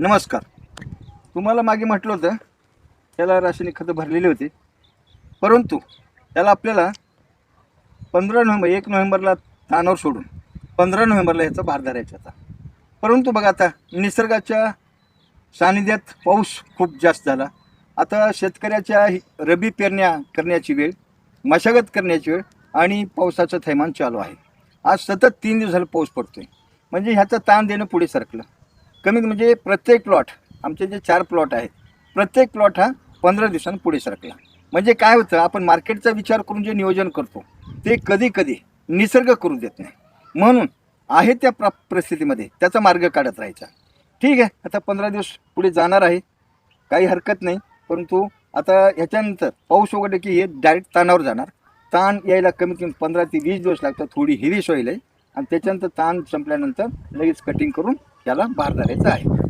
नमस्कार. तुम्हाला मागे म्हटलं होतं त्याला रासायनिक खतं भरलेली होती. परंतु त्याला आपल्याला पंधरा नोव्हेंबर एक नोव्हेंबरला तानावर सोडून पंधरा नोव्हेंबरला ह्याचा भार धरायचा होता. परंतु बघा आता निसर्गाच्या सानिध्यात पाऊस खूप जास्त झाला. आता शेतकऱ्याच्या रबी पेरण्या करण्याची वेळ मशागत करण्याची वेळ आणि पावसाचं थैमान चालू आहे. आज सतत तीन दिवस झालं पाऊस पडतोय. म्हणजे ह्याचा ताण देणं पुढे सरकलं. कमीत म्हणजे प्रत्येक प्लॉट आमचे जे चार प्लॉट आहेत प्रत्येक प्लॉट हा पंधरा दिवसांनी पुढे सरकला. म्हणजे काय होतं आपण मार्केटचा विचार करून जे नियोजन करतो ते कधी कधी निसर्ग करू देत नाही. म्हणून आहे त्या प्र परिस्थितीमध्ये त्याचा मार्ग काढत राहायचा. ठीक आहे आता पंधरा दिवस पुढे जाणार आहे काही हरकत नाही परंतु आता ह्याच्यानंतर पाऊस वगैरे की हे डायरेक्ट ताणावर जाणार. ताण यायला कमीत कमी पंधरा ते वीस दिवस लागतात थोडी हिरी सॉईल आहे आणि त्याच्यानंतर ताण संपल्यानंतर लगेच कटिंग करून त्याला बार धरायचा आहे